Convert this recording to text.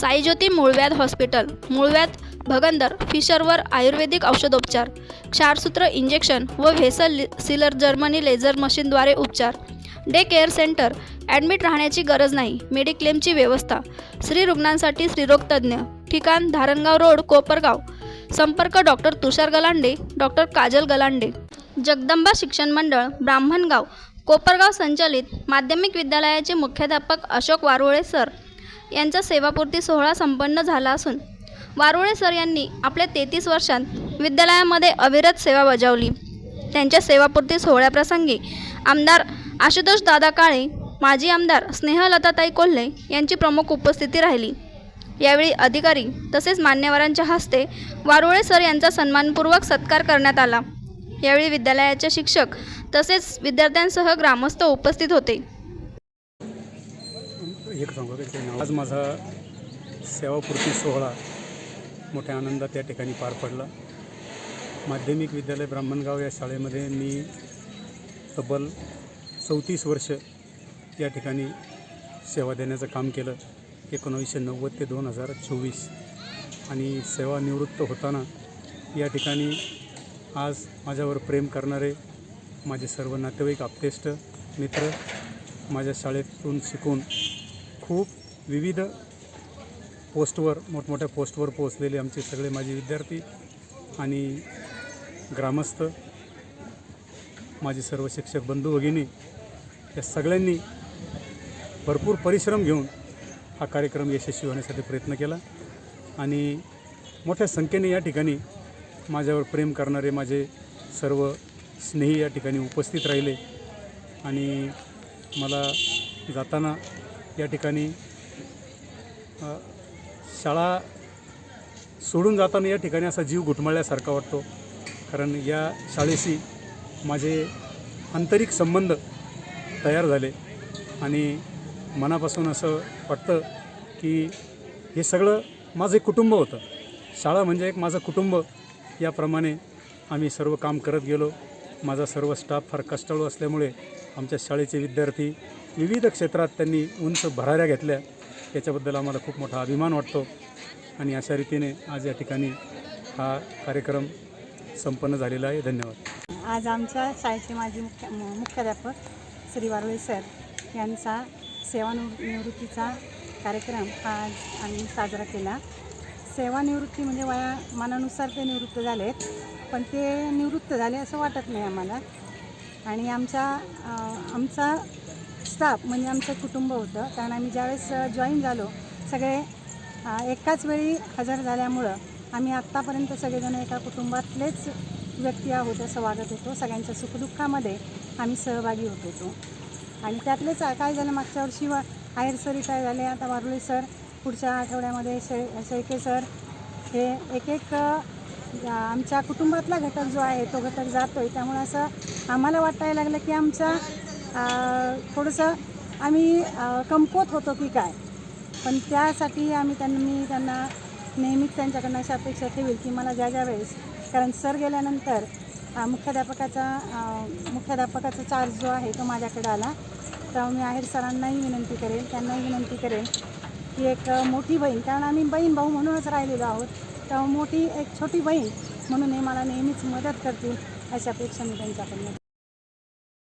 साईज्योती मूळव्याध हॉस्पिटल मूळव्याध भगंदर फिशरवर आयुर्वेदिक औषधोपचार क्षारसूत्र इंजेक्शन व व्हेसल सिलर जर्मनी लेझर मशीनद्वारे उपचार. डे केअर सेंटर ॲडमिट राहण्याची गरज नाही मेडिक्लेमची व्यवस्था. स्त्री रुग्णांसाठी स्त्रीरोगतज्ज्ञ ठिकाण धारणगाव रोड कोपरगाव. संपर्क डॉक्टर तुषार गलांडे डॉक्टर काजल गलांडे. जगदंबा शिक्षण मंडळ ब्राह्मणगाव. कोपरगाव संचलित माध्यमिक विद्यालयाचे मुख्याध्यापक अशोक वारुळे सर. यांचा सेवापूर्ती सोहळा संपन्न झाला असून वारुळे सर यांनी आपल्या तेहतीस वर्षांत विद्यालयामध्ये अविरत सेवा बजावली. त्यांच्या सेवापूर्ती सोहळ्याप्रसंगी आमदार आशुतोष दादा काळे माजी आमदार स्नेहलताताई कोल्हे यांची प्रमुख उपस्थिती राहिली. यावेळी अधिकारी तसेच मान्यवरांच्या हस्ते वारुळे सर यांचा सन्मानपूर्वक सत्कार करण्यात आला. यावेळी विद्यालयाचे शिक्षक तसेच विद्यार्थ्यांसह ग्रामस्थ उपस्थित होते. एक सांगू ते नाव आज माझा सेवापूर्ती सोहळा मोठ्या आनंदात त्या ठिकाणी पार पडला. माध्यमिक विद्यालय ब्राह्मणगाव या शाळेमध्ये मी तब्बल चौतीस वर्ष या ठिकाणी सेवा देण्याचं काम केलं. एकोणावीसशे नव्वद ते दोन हजार चोवीस. आणि सेवानिवृत्त होताना या ठिकाणी आज माझ्यावर प्रेम करणारे माझे सर्व नातेवाईक आप्तेष्ट मित्र माझ्या शाळेतून शिकून खूप विविध पोस्टवर मोठमोठ्या पोस्टवर पोहोचलेले आमचे सगळे माझे विद्यार्थी आणि ग्रामस्थ माझे सर्व शिक्षक बंधू भगिनी या सगळ्यांनी भरपूर परिश्रम घेऊन हा कार्यक्रम यशस्वी होण्यासाठी प्रयत्न केला आणि मोठ्या संख्येने या ठिकाणी माझ्यावर प्रेम करणारे माझे सर्व स्नेही या ठिकाणी उपस्थित राहिले आणि मला जाताना या ठिकाणी शाळा सोडून जाताना या ठिकाणी असा जीव घुटमळल्यासारखा वाटतो. कारण या शाळेशी माझे आंतरिक संबंध तयार झाले आणि मनापासून असं वाटतं की हे सगळं माझं एक कुटुंब होतं. शाळा म्हणजे एक माझं कुटुंब. याप्रमाणे आम्ही सर्व काम करत गेलो. माझा सर्व स्टाफ फार कष्टाळू असल्यामुळे आमच्या शाळेचे विद्यार्थी विविध क्षेत्रात त्यांनी उंच भराऱ्या घेतल्या. याच्याबद्दल आम्हाला खूप मोठा अभिमान वाटतो. आणि अशा रीतीने आज या ठिकाणी हा कार्यक्रम संपन्न झालेला आहे. धन्यवाद. आज आमच्या शाळेचे माजी मुख्य मुख्याध्यापक श्री वारुळे सर यांचा सेवानिवृत्तीचा कार्यक्रम आज आम्ही साजरा केला. सेवानिवृत्ती म्हणजे वया मनानुसार ते निवृत्त झालेत पण ते निवृत्त झाले असं वाटत नाही आम्हाला. आणि आमचा आमचा स्टाफ म्हणजे आमचं कुटुंब होतं. कारण आम्ही ज्यावेळेस जॉईन झालो सगळे एकाच वेळी हजर झाल्यामुळं आम्ही आत्तापर्यंत सगळेजण एका कुटुंबातलेच व्यक्ती आहोत असं वागत होतो. सगळ्यांच्या सुखदुःखामध्ये आम्ही सहभागी होत होतो. आणि त्यातलेच काय झालं मागच्या वर्षी वा हायर सर रिटायर झाले. आता वारुळे सर पुढच्या आठवड्यामध्ये शे शेळके सर हे एक एक आमच्या कुटुंबातला घटक जो आहे तो घटक जातो आहे त्यामुळे असं आम्हाला वाटायला लागलं की आमचं थोडंसं आम्ही कमकुवत होतो की काय. पण त्यासाठी आम्ही त्यांना मी त्यांना नेहमीच त्यांच्याकडनं अशा अपेक्षा ठेवेल की मला ज्या ज्या वेळेस कारण सर गेल्यानंतर मुख्याध्यापकाचा मुख्याध्यापकाचा चार्ज जो आहे तो माझ्याकडे आला. तर मी आहेर सरांनाही विनंती करेल त्यांनाही विनंती करेल की एक मोठी बहीण कारण आम्ही बहीण भाऊ म्हणूनच राहिलेलो आहोत. तेव्हा मोठी एक छोटी बहीण म्हणून हे मला नेहमीच मदत करतील अशा अपेक्षा मी त्यांच्याकडनं